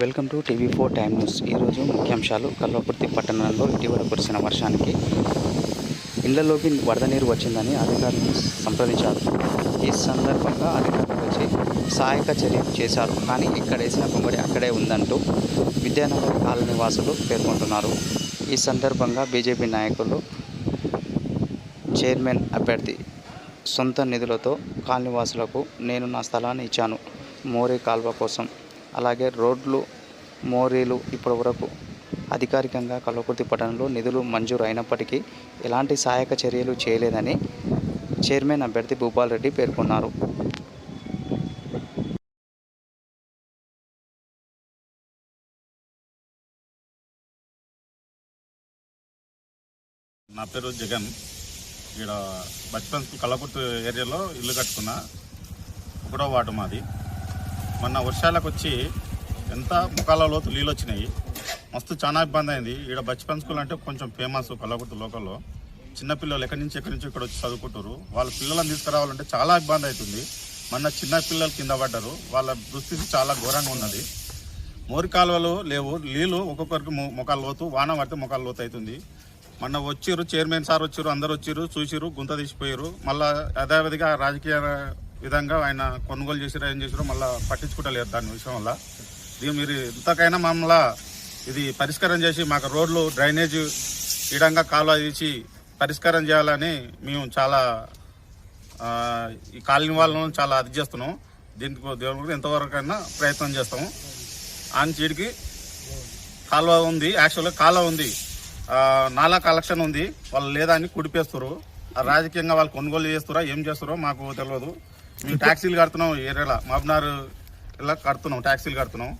Welcome to TV four time news. ఈరోజు ముఖ్యాంశాలు. కల్వకుర్తి పట్టణంలో ఇటీవల కురిసిన వర్షానికి ఇళ్ళలోకి వరద నీరు వచ్చిందని అధికారులను సంప్రదించారు. ఈ సందర్భంగా అధికారులు వచ్చి సహాయక చర్యలు చేశారు. కానీ ఇక్కడ వేసిన కొంగడి అక్కడే ఉందంటూ విద్యానగర్ కాలనీ వాసులు పేర్కొంటున్నారు. ఈ సందర్భంగా బీజేపీ నాయకులు చైర్మన్ అభ్యర్థి సొంత నిధులతో కాలనీవాసులకు నేను నా స్థలాన్ని ఇచ్చాను. మోరీ కాల్వ కోసం అలాగే రోడ్లు మోరీలు ఇప్పటి వరకు అధికారికంగా కల్వకుర్తి పట్టణంలో నిధులు మంజూరు అయినప్పటికీ ఎలాంటి సహాయక చర్యలు చేయలేదని చైర్మన్ అభ్యర్థి భూపాల్ రెడ్డి పేర్కొన్నారు. నా పేరు జగన్. ఇక్కడ బచ్పన్ కల్లకుర్తి ఏరియాలో ఇల్లు కట్టుకున్న. ఒకటో వార్డు మాది. మొన్న వర్షాలకు వచ్చి ఎంత ముఖాల లోతు నీళ్ళు వచ్చినాయి. మస్తు చాలా ఇబ్బంది అయింది. ఇక్కడ బచ్పన్ స్కూల్ అంటే కొంచెం ఫేమస్ కల్లకుర్తి లోకల్లో చిన్నపిల్లలు ఎక్కడి నుంచి ఎక్కడి నుంచి ఇక్కడ వచ్చి చదువుకుంటారు వాళ్ళ పిల్లలను తీసుకురావాలంటే చాలా ఇబ్బంది అవుతుంది మొన్న చిన్న పిల్లలు కింద పడ్డారు. వాళ్ళ దుస్థితి చాలా ఘోరంగా ఉన్నది. మోరి కాలువలు లేవు. నీళ్ళు ఒక్కొక్కరికి ముఖాలు లోతు వాన పడితే ముఖాలు లోతు అవుతుంది మొన్న వచ్చారు చైర్మన్ సార్ వచ్చారు అందరు వచ్చారు చూసిరు గుంత తీసిపోయారు. మళ్ళీ యథావిధిగా రాజకీయ విధంగా ఆయన కొనుగోలు చేసిరు ఏం చేసారో మళ్ళీ పట్టించుకుంటలేరు దాని విషయం వల్ల. ఇది మీరు ఇంతకైనా మమ్మల్ని ఇది పరిష్కారం చేసి మాకు రోడ్లు డ్రైనేజ్ ఇడంగా కాలువ తీసి పరిష్కారం చేయాలని మేము చాలా ఈ కాలనీ వాళ్ళను చాలా అది చేస్తున్నాం. దీనికి దేవుని ఎంతవరకైనా ప్రయత్నం చేస్తాము. ఆన్ చీడికి కాలువ ఉంది యాక్చువల్గా కాలువ ఉంది. నాలా కలెక్షన్ ఉంది. వాళ్ళు లేదా అని కుడిపేస్తారు ఆ రాజకీయంగా వాళ్ళు కొనుగోలు చేస్తారా ఏం చేస్తారో మాకు తెలియదు. మేము ట్యాక్సీలు కడుతున్నాం ఏరియాలో. మహబూబ్నగర్ ఇలా కడుతున్నాం ట్యాక్సీలు కడుతున్నాం.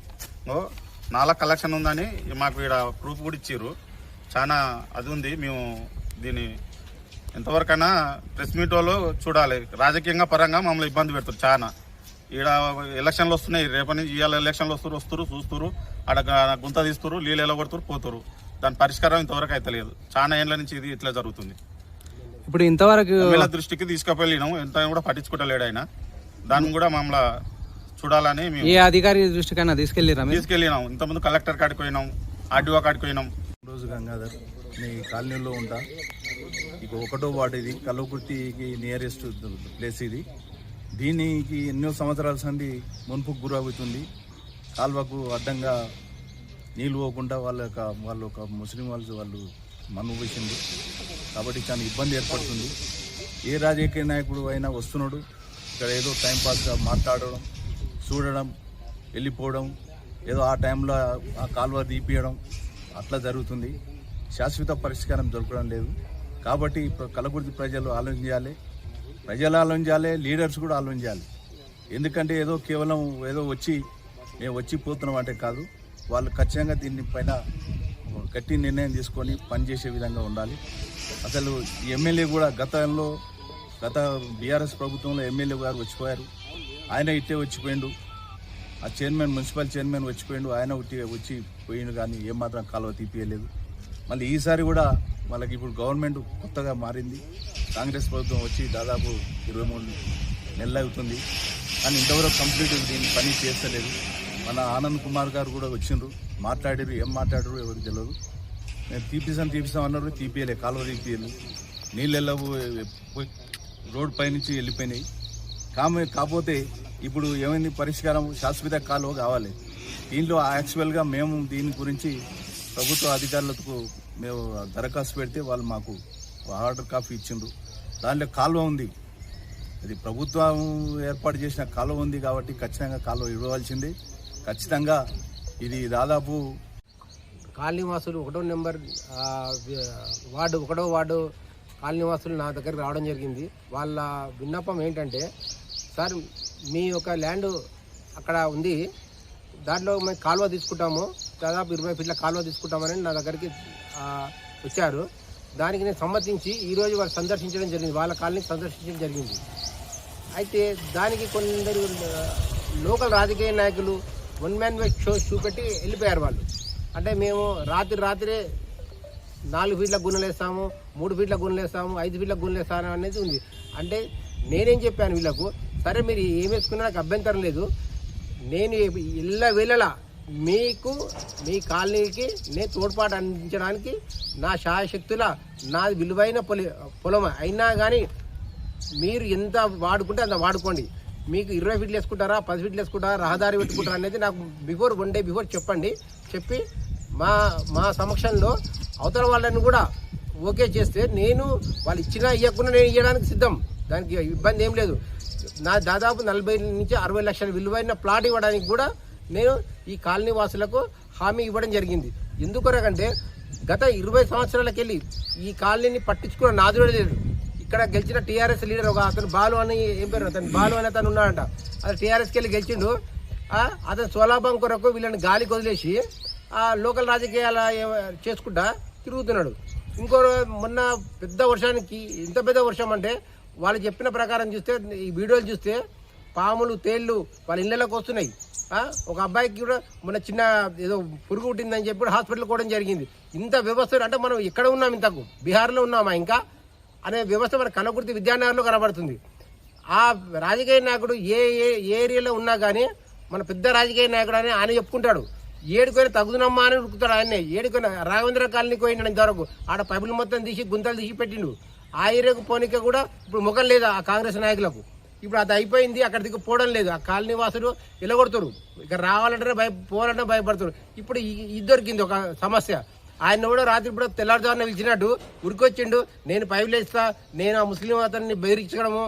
నాలా కలెక్షన్ ఉందని మాకు ఇక్కడ ప్రూఫ్ కూడా ఇచ్చారు చాలా అది ఉంది మేము దీన్ని ఎంతవరకైనా ప్రెస్ మీట్ వాళ్ళు చూడాలి. రాజకీయంగా పరంగా మమ్మల్ని ఇబ్బంది పెడతారు చాలా ఈడ ఎలక్షన్లు వస్తున్నాయి రేపటి నుంచి ఇవాళ ఎలక్షన్లు వస్తారు వస్తారు చూస్తారు ఆడ గుంత తీస్తారు నీళ్ళు ఎలా కొడుతారు పోతారు దాని పరిష్కారం ఇంతవరకు అయితే లేదు. చాలా ఏళ్ళ నుంచి ఇది ఇట్లా జరుగుతుంది. ఇప్పుడు ఇంతవరకు ఎమ్మెల్యే దృష్టికి తీసుకుపోయినాం ఎంత కూడా పట్టించుకోవట్లేడు ఆయన. దాన్ని కూడా మమ్మల్ని చూడాలని మేము ఏ అధికారి దృష్టికైనా తీసుకెళ్ళిరా మీరు? తీసుకెళ్ళినాం. ఇంతకుముందు కలెక్టర్ కాడికి పోయినాం ఆర్డీఓ కాడికి పోయినాం. రోజు గంగాధర్ మీ కాలనీలో ఉంటా. ఇక ఒకటో వార్డు ఇది. కల్వకుర్తికి నియరెస్ట్ ప్లేస్ ఇది. దీనికి ఎన్నో సంవత్సరాల సంది మున్పుకు గురవుతుంది. కాల్వకు అడ్డంగా నీళ్ళు పోకుండా వాళ్ళ యొక్క వాళ్ళు ఒక ముస్లిం వాళ్ళు వాళ్ళు మన్ను వేసింది కాబట్టి చాలా ఇబ్బంది ఏర్పడుతుంది. ఏ రాజకీయ నాయకుడు అయినా వస్తున్నాడు ఇక్కడ ఏదో టైంపాస్గా మాట్లాడడం చూడడం వెళ్ళిపోవడం ఏదో ఆ టైంలో ఆ కాలువ తీపియడం అట్లా జరుగుతుంది. శాశ్వత పరిష్కారం దొరకడం లేదు. కాబట్టి ఇప్పుడు కలగుర్తి ప్రజలు ఆలోచించాలి. ప్రజలు ఆలోచించాలి లీడర్స్ కూడా ఆలోచించాలి. ఎందుకంటే ఏదో కేవలం ఏదో వచ్చి మేము వచ్చి పోతున్నాం అంటే కాదు. వాళ్ళు ఖచ్చితంగా దీనిపైన గట్టి నిర్ణయం తీసుకొని పనిచేసే విధంగా ఉండాలి. అసలు ఎమ్మెల్యే కూడా గతంలో గత బీఆర్ఎస్ ప్రభుత్వంలో ఎమ్మెల్యే గారు వచ్చిపోయారు. ఆయన ఇట్టే వచ్చిపోయిండు. ఆ చైర్మన్ మున్సిపల్ చైర్మన్ వచ్చిపోయిండు. ఆయన ఉట్టి వచ్చి పోయిండు కానీ ఏమాత్రం కాలువ తీపియలేదు. మళ్ళీ ఈసారి కూడా వాళ్ళకి ఇప్పుడు గవర్నమెంట్ కొత్తగా మారింది. కాంగ్రెస్ ప్రభుత్వం వచ్చి దాదాపు ఇరవై మూడు నెలలు అవుతుంది. కానీ ఇంతవరకు కంప్లీట్ దీని పని చేస్తలేదు. మన ఆనంద్ కుమార్ గారు కూడా వచ్చిండ్రు. మాట్లాడారు ఏం మాట్లాడారు ఎవరికి తెలియదు మేము తీపిస్తాం తీపిస్తాం అన్నారు. తీపియలే కాలువ తీపియలు. నీళ్ళు వెళ్ళవు రోడ్ పైనుంచి వెళ్ళిపోయినాయి. కామే కాకపోతే ఇప్పుడు ఏమైంది? పరిష్కారం శాశ్వత కాలువ కావాలి. దీంట్లో యాక్చువల్గా మేము దీని గురించి ప్రభుత్వ అధికారులకు మేము దరఖాస్తు పెడితే వాళ్ళు మాకు ఆర్డర్ కాపీ ఇచ్చిండ్రు. దాంట్లో కాలువ ఉంది. అది ప్రభుత్వం ఏర్పాటు చేసిన కాలువ ఉంది కాబట్టి ఖచ్చితంగా కాలువ ఇవ్వవలసింది. ఖచ్చితంగా ఇది దాదాపు కాలనీవాసులు ఒకటో నెంబర్ వార్డు ఒకటో వార్డు కాలనీవాసులు నా దగ్గరికి రావడం జరిగింది. వాళ్ళ విన్నపం ఏంటంటే సార్ మీ యొక్క ల్యాండ్ అక్కడ ఉంది. దాంట్లో మేము కాలువ తీసుకుంటాము. దాదాపు ఇరవై ఫీట్ల కాలువ తీసుకుంటామని నా దగ్గరికి వచ్చారు. దానికి నేను సమ్మతించి ఈరోజు వాళ్ళు సందర్శించడం జరిగింది. వాళ్ళ కాలనీ సందర్శించడం జరిగింది. అయితే దానికి కొందరు లోకల్ రాజకీయ నాయకులు వన్ మ్యాన్ షో చూపెట్టి వెళ్ళిపోయారు వాళ్ళు. అంటే మేము రాత్రి రాత్రే నాలుగు ఫీట్ల గున్నలు వేస్తాము మూడు ఫీట్ల గున్నలు వేస్తాము ఐదు ఫీట్ల గున్నలు అనేది ఉంది. అంటే నేనేం చెప్పాను వీళ్ళకు సరే మీరు ఏం వేసుకున్నా నాకు అభ్యంతరం లేదు. నేను ఇళ్ళ వెళ్ళలా మీకు మీ కాలనీకి నేను తోడ్పాటు అందించడానికి నా శాయశక్తుల నాది విలువైన పొలి పొలం అయినా కానీ మీరు ఎంత వాడుకుంటే అంత వాడుకోండి. మీకు ఇరవై ఫీట్లు వేసుకుంటారా పది ఫీట్లు వేసుకుంటారా రహదారి పెట్టుకుంటారా అనేది నాకు బిఫోర్ వన్ డే బిఫోర్ చెప్పండి. చెప్పి మా మా సమక్షంలో అవతల వాళ్ళని కూడా ఓకే చేస్తే నేను వాళ్ళు ఇచ్చినా ఇవ్వకుండా నేను ఇవ్వడానికి సిద్ధం. దానికి ఇబ్బంది ఏం లేదు. నా దాదాపు నలభై నుంచి అరవై లక్షల విలువైన ప్లాట్ ఇవ్వడానికి కూడా నేను ఈ కాలనీ వాసులకు హామీ ఇవ్వడం జరిగింది. ఎందుకొరకంటే గత ఇరవై సంవత్సరాలకెళ్ళి ఈ కాలనీని పట్టించుకున్న నాదుడే లేదు ఇక్కడ గెలిచిన టీఆర్ఎస్ లీడర్ ఒక అతను బాలు అని ఏం పేరు? అతను బాలు అని అతను ఉన్నాడంట. అతను టీఆర్ఎస్కి వెళ్ళి గెలిచిండు. అతను స్వలాభం కొరకు వీళ్ళని గాలికి వదిలేసి ఆ లోకల్ రాజకీయాల చేసుకుంటా తిరుగుతున్నాడు. ఇంకో మొన్న పెద్ద వర్షానికి ఇంత పెద్ద వర్షం అంటే వాళ్ళు చెప్పిన ప్రకారం చూస్తే ఈ వీడియోలు చూస్తే పాములు తేళ్ళు వాళ్ళ ఇళ్ళలోకి వస్తున్నాయి. ఒక అబ్బాయికి కూడా మొన్న చిన్న ఏదో పురుగు పుట్టిందని చెప్పి హాస్పిటల్ కూడా జరిగింది. ఇంత వ్యవస్థ అంటే మనం ఎక్కడ ఉన్నాం ఇంతకు? బీహార్లో ఉన్నామా ఇంకా? అనే వ్యవస్థ మన కనకుర్తి విద్యానగర్లో కనబడుతుంది. ఆ రాజకీయ నాయకుడు ఏ ఏ ఏ ఏరియాలో ఉన్నా కానీ మన పెద్ద రాజకీయ నాయకుడు అని ఆయన చెప్పుకుంటాడు. ఏడుకొని తగుదునమ్మా అని ఉరుకుతాడు ఆయన్నే. ఏడుకొని రాఘవేంద్ర కాలనీకి పోయినాడు ఇంతవరకు. ఆడ పైపులు మొత్తం తీసి గుంతలు తీసి పెట్టిండు. ఆ ఏరియాకు పోనీక కూడా ఇప్పుడు ముఖం లేదు ఆ కాంగ్రెస్ నాయకులకు. ఇప్పుడు అది అయిపోయింది అక్కడ దిక్కు పోవడం లేదు. ఆ కాలనీ వాసులు ఇలగొడతారు. ఇక రావాలంటే భయ పోవాలంటే భయపడతారు. ఇప్పుడు ఇది దొరికింది ఒక సమస్య. ఆయన కూడా రాత్రి ఇప్పుడు తెల్లారుజామున పిలిచినట్టు ఉరికొచ్చిండు. నేను పైపులు నేను ఆ ముస్లిం అతన్ని బెదిరించడము.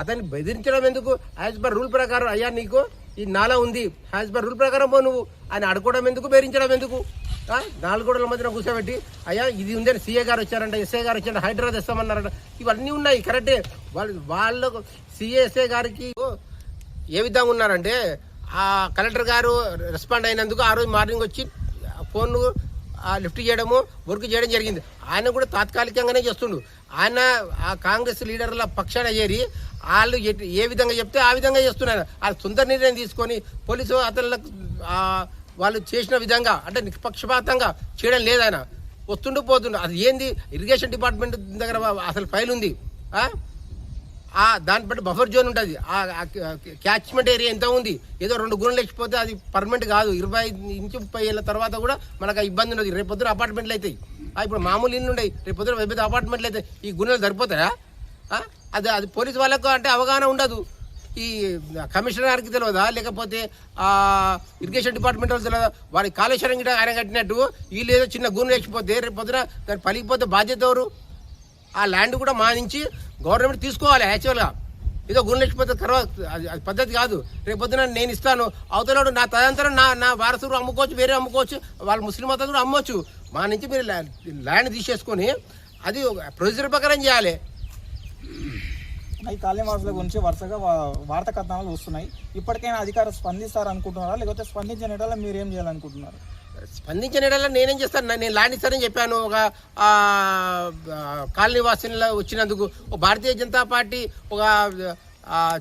అతన్ని బెదిరించడం ఎందుకు? యాజ్ పర్ రూల్ ప్రకారం అయ్యా నీకు ఈ నాలా ఉంది. యాజ్ పర్ రూల్ ప్రకారం పో నువ్వు. ఆయన అడుకోవడం ఎందుకు? బెదిరించడం ఎందుకు? నాలుగోడల మధ్యన కూర్చోబెట్టి అయ్యా ఇది ఉందని సీఏ గారు వచ్చారంట ఎస్ఐ గారు వచ్చారంట హైదరాబాద్ ఇస్తామన్నారంట ఇవన్నీ ఉన్నాయి కరెక్టే. వాళ్ళు వాళ్ళకు సిఎస్ఏ గారికి ఏ విధంగా ఉన్నారంటే ఆ కలెక్టర్ గారు రెస్పాండ్ అయినందుకు ఆ రోజు మార్నింగ్ వచ్చి ఫోన్ ఆ లిఫ్ట్ చేయడము వర్క్ చేయడం జరిగింది. ఆయన కూడా తాత్కాలికంగానే చేస్తుండు. ఆయన ఆ కాంగ్రెస్ లీడర్ల పక్షాన చేరి వాళ్ళు ఏ విధంగా చెప్తే ఆ విధంగా చేస్తున్నారు. వాళ్ళు సొంత నిర్ణయం తీసుకొని పోలీసు అతనులకు వాళ్ళు చేసిన విధంగా అంటే నిష్పక్షపాతంగా చేయడం లేదు ఆయన. వస్తుండు పోతుండు. అది ఏంది? ఇరిగేషన్ డిపార్ట్మెంట్ దగ్గర అసలు ఫైల్ ఉంది. ఆ? దాన్ని బట్టి బఫర్ జోన్ ఉంటుంది. ఆ క్యాచ్మెంట్ ఏరియా ఎంత ఉంది? ఏదో రెండు గుణలు లేకపోతే అది పర్మనెంట్ కాదు. ఇరవై ఇంచు ముప్పై ఏళ్ళ తర్వాత కూడా మనకు ఆ ఇబ్బంది ఉండదు. రేపు పొద్దున అపార్ట్మెంట్లు అవుతాయి ఇప్పుడు మామూలు ఇల్లు ఉన్నాయి రేపు పొద్దున పెద్ద అపార్ట్మెంట్లు అవుతాయి ఈ గుణలు సరిపోతాయా? అది అది పోలీస్ వాళ్ళకు అంటే అవగాహన ఉండదు. ఈ కమిషనర్కి తెలియదా? లేకపోతే ఇరిగేషన్ డిపార్ట్మెంట్ వాళ్ళు తెలియదా? వారి కాళేశ్వరం గిట ఆయన కట్టినట్టు వీళ్ళు ఏదో చిన్న గుణం లేకపోతే రేపు పొద్దున దాన్ని పలిగిపోతే బాధ్యత ఎవరు? ఆ ల్యాండ్ కూడా మా నుంచి గవర్నమెంట్ తీసుకోవాలి యాక్చువల్గా ఏదో గుణ లేకపోతే తర్వాత అది పద్ధతి కాదు. రేపు పొద్దున నేను ఇస్తాను. అవతలడు నా తదంతరం నా నా వారసుడు అమ్ముకోవచ్చు వేరే అమ్ముకోవచ్చు వాళ్ళ ముస్లిం మతం కూడా అమ్మవచ్చు మా నుంచి మీరు ల్యాండ్ తీసేసుకొని అది ప్రొసీజర్ ప్రకారం చేయాలి. ఈ కాళీవాసుల గురించి వరుసగా వార్త కథనాలు వస్తున్నాయి. ఇప్పటికైనా అధికారులు స్పందిస్తారు అనుకుంటున్నారా లేకపోతే స్పందించిన మీరు ఏం చేయాలనుకుంటున్నారు? స్పందించిన ఎడల నేనేం చేస్తాను? నేను ల్యాండ్ ఇస్తానని చెప్పాను. ఒక ఆ, వచ్చినందుకు ఒక భారతీయ జనతా పార్టీ ఒక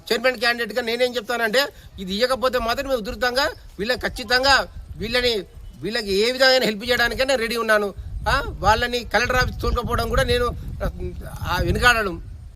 చైర్మన్ క్యాండిడేట్గా నేనేం చెప్తానంటే ఇది ఇవ్వకపోతే మాత్రం మేము ఉధృతంగా వీళ్ళకి ఖచ్చితంగా వీళ్ళని వీళ్ళకి ఏ విధంగా హెల్ప్ చేయడానికైనా రెడీ ఉన్నాను. వాళ్ళని కలెక్టర్ ఆఫీస్ తోలుకపోవడం కూడా నేను ఆ,